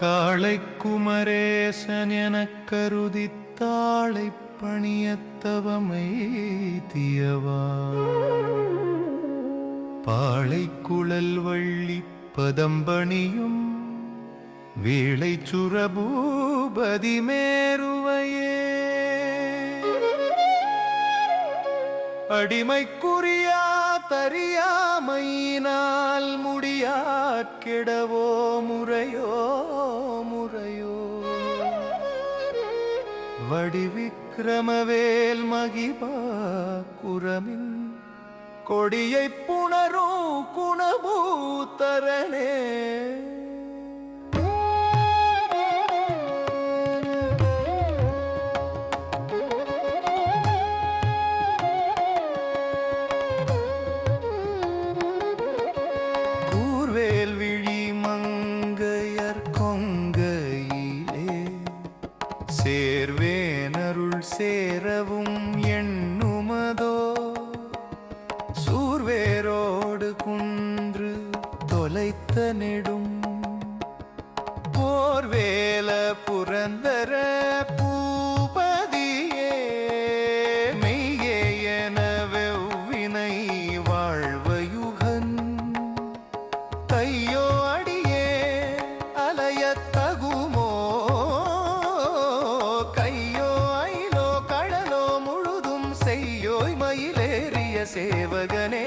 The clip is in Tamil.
காளை குமரேசன் எனக் கருதி தாளை பணியத்தவமை தியவா. பாளை குழல் வள்ளி பதம்பணியும் வேளை சுரபூபதி மேருவையே. அடிமைக்குரியா தறியாமையினால் முடியாட்கிடவோ முறையோ முறையோ? வடிவிக்கிரமவேல் மகிபா குரமின் கொடியை புணரும் குணபூத்தரனே. சேர்வேனருள் சேரவும் எண்ணுமதோ? சூர்வேரோடு குன்று தொலைத்த நெடும். போர்வேல புரந்தர பூபதியே மெய்யே என வெவ்வினை வாழ்வயுகன் செய்யோய் மயிலேறிய சேவகனே.